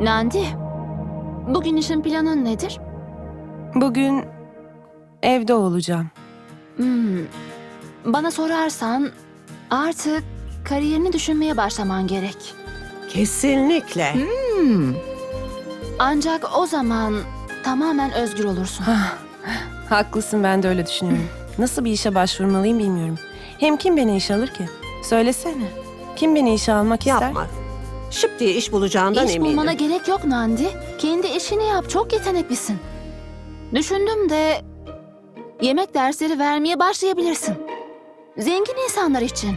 Nandi, bugün işin planın nedir? Bugün evde olacağım. Hmm, bana sorarsan artık kariyerini düşünmeye başlaman gerek. Kesinlikle. Ancak o zaman tamamen özgür olursun. Ah, haklısın ben de öyle düşünüyorum. Nasıl bir işe başvurmalıyım bilmiyorum. Hem kim beni işe alır ki? Söylesene. Kim beni işe almak ister? Yapma. Şıp diye iş bulacağından İş eminim. bulmana gerek yok Nandi. Kendi işini yap, çok yeteneklisin. Düşündüm de yemek dersleri vermeye başlayabilirsin. Zengin insanlar için.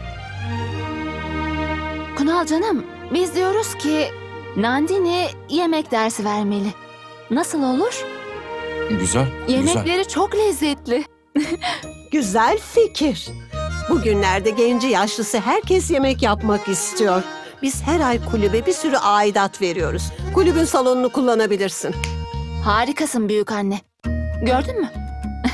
Kunal canım, biz diyoruz ki Nandini yemek dersi vermeli. Nasıl olur? Güzel, güzel. Yemekleri çok lezzetli. Güzel fikir. Bugünlerde genci yaşlısı herkes yemek yapmak istiyor. Biz her ay kulübe bir sürü aidat veriyoruz. Kulübün salonunu kullanabilirsin. Harikasın büyük anne. Gördün mü?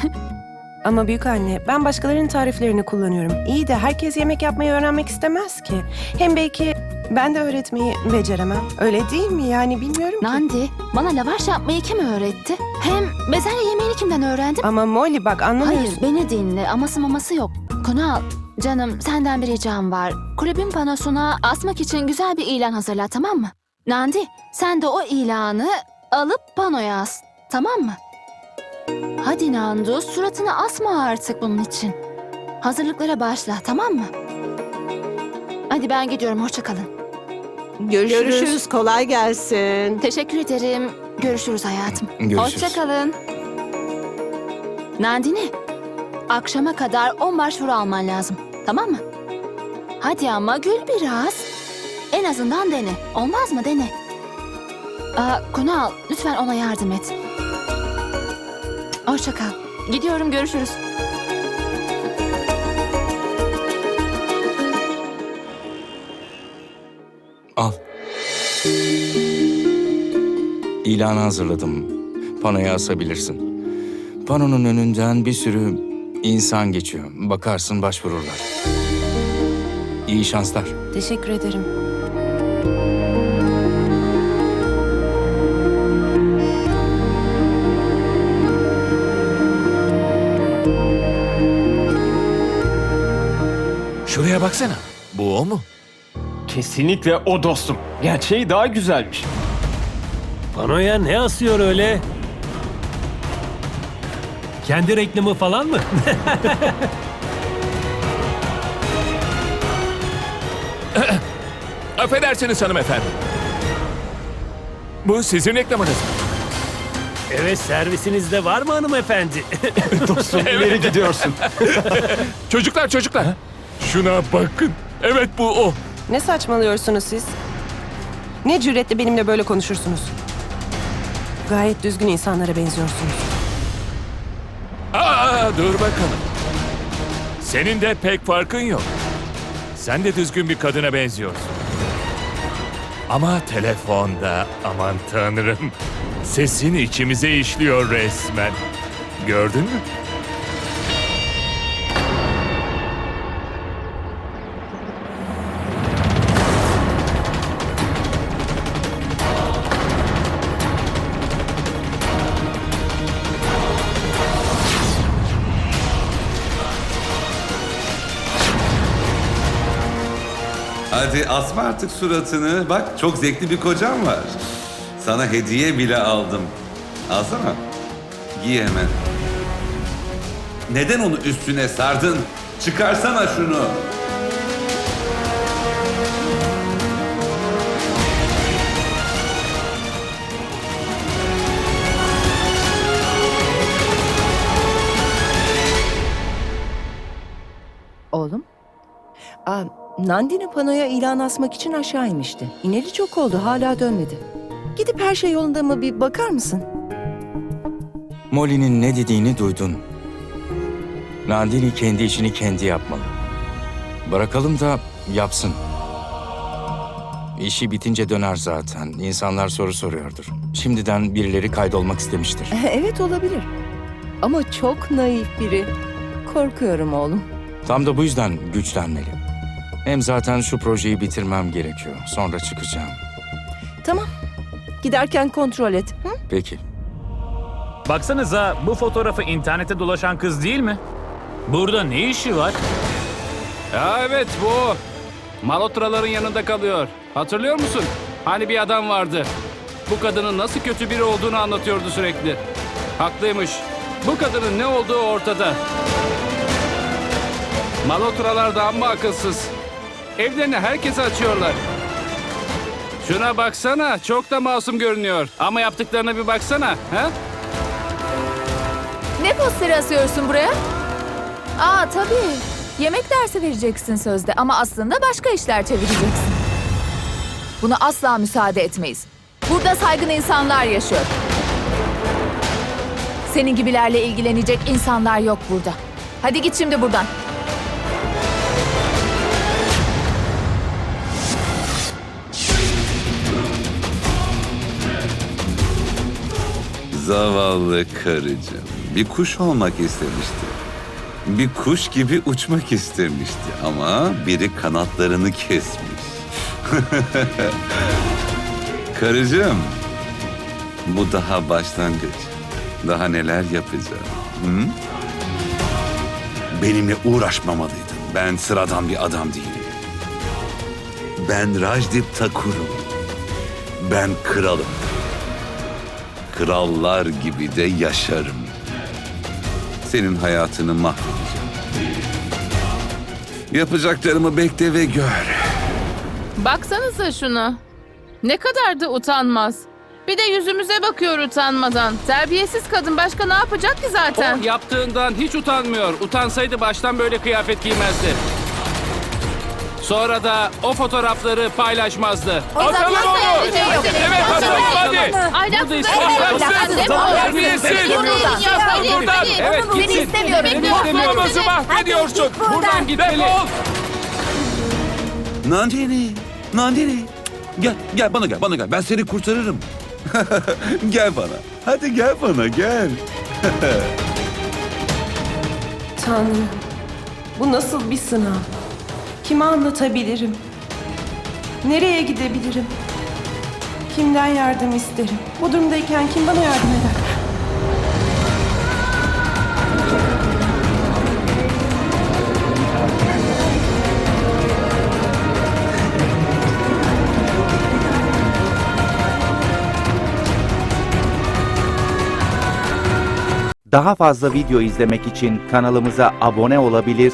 Ama büyük anne ben başkalarının tariflerini kullanıyorum. İyi de herkes yemek yapmayı öğrenmek istemez ki. Hem belki ben de öğretmeyi beceremem. Öyle değil mi yani bilmiyorum ki. Nandi, bana lavaş yapmayı kim öğretti? Hem bezelye yemeğini kimden öğrendin? Ama Molly bak anlamıyorsun. Hayır beni dinle aması maması yok. Kunal canım senden bir ricam var. Kulübün panosuna asmak için güzel bir ilan hazırla tamam mı? Nandi sen de o ilanı alıp panoya as tamam mı? Hadi Nandu suratını asma artık bunun için. Hazırlıklara başla tamam mı? Hadi ben gidiyorum hoşça kalın. Görüşürüz. Görüşürüz. Kolay gelsin. Teşekkür ederim. Görüşürüz hayatım. Görüşürüz. Hoşça kalın. Nandini, akşama kadar 10 başvuru alman lazım. Tamam mı? Hadi ama gül biraz. En azından dene. Olmaz mı? Dene. Aa, Kunal, lütfen ona yardım et. Hoşça kal. Gidiyorum, görüşürüz. Al. İlanı hazırladım. Panoya asabilirsin. Panonun önünden bir sürü insan geçiyor. Bakarsın başvururlar. İyi şanslar. Teşekkür ederim. Şuraya baksana. Bu o mu? Kesinlikle o dostum. Gerçeği daha güzelmiş. Panoya ne asıyor öyle? Kendi reklamı falan mı? Affedersiniz hanımefendi. Bu sizin reklamınız mı? evet servisinizde var mı hanımefendi? Dostum ileri gidiyorsun. Çocuklar çocuklar. Şuna bakın. Evet bu o. Ne saçmalıyorsunuz siz? Ne cüretle benimle böyle konuşursunuz? Gayet düzgün insanlara benziyorsunuz. Aa, dur bakalım. Senin de pek farkın yok. Sen de düzgün bir kadına benziyorsun. Ama telefonda aman tanrım. Sesin içimize işliyor resmen. Gördün mü? Hadi asma artık suratını. Bak çok zevkli bir kocam var. Sana hediye bile aldım. Alsana. Giy hemen. Neden onu üstüne sardın? Çıkarsana şunu. Nandini panoya ilan asmak için aşağı inmişti. İneli çok oldu hala dönmedi. Gidip her şey yolunda mı bir bakar mısın? Molly'nin ne dediğini duydun. Nandini kendi işini kendi yapmalı. Bırakalım da yapsın. İşi bitince döner zaten. İnsanlar soru soruyordur. Şimdiden birileri kaydolmak istemiştir. evet olabilir. Ama çok naif biri. Korkuyorum oğlum. Tam da bu yüzden güçlenmeli. Hem zaten şu projeyi bitirmem gerekiyor. Sonra çıkacağım. Tamam. Giderken kontrol et. Hı? Peki. Baksanıza bu fotoğrafı internete dolaşan kız değil mi? Burada ne işi var? Ya evet bu. Malotraların yanında kalıyor. Hatırlıyor musun? Hani bir adam vardı. Bu kadının nasıl kötü biri olduğunu anlatıyordu sürekli. Haklıymış. Bu kadının ne olduğu ortada. Malotralar da amma akılsız. Evlerini herkese açıyorlar. Şuna baksana. Çok da masum görünüyor. Ama yaptıklarına bir baksana. He? Ne posteri asıyorsun buraya? Aa tabii. Yemek dersi vereceksin sözde ama aslında başka işler çevireceksin. Buna asla müsaade etmeyiz. Burada saygın insanlar yaşıyor. Senin gibilerle ilgilenecek insanlar yok burada. Hadi git şimdi buradan. Zavallı karıcığım. Bir kuş olmak istemişti. Bir kuş gibi uçmak istemişti ama biri kanatlarını kesmiş. karıcığım, bu daha başlangıç. Daha neler yapacağım? Hı? Benimle uğraşmamalıydın. Ben sıradan bir adam değilim. Ben Rajdip Takur'um. Ben kralım krallar gibi de yaşarım. Senin hayatını mahvedeceğim. Yapacaklarımı bekle ve gör. Baksanıza şuna. Ne kadar da utanmaz. Bir de yüzümüze bakıyor utanmadan. Terbiyesiz kadın başka ne yapacak ki zaten? O yaptığından hiç utanmıyor. Utansaydı baştan böyle kıyafet giymezdi. Sonra da o fotoğrafları paylaşmazdı. Atalım onu! Evet atalım hadi! Ahlaksız Burada Terbiyesiz! buradan! Evet Seni gitsin. istemiyorum. Seni istemiyorum. Namazı mahvediyorsun! Buradan gitmeli. Nandini, Nandini. Gel, gel bana gel, bana gel. Ben seni kurtarırım. gel bana. Hadi gel bana, gel. Tanrım, bu nasıl bir sınav? Kime anlatabilirim? Nereye gidebilirim? Kimden yardım isterim? Bu durumdayken kim bana yardım eder? Daha fazla video izlemek için kanalımıza abone olabilir,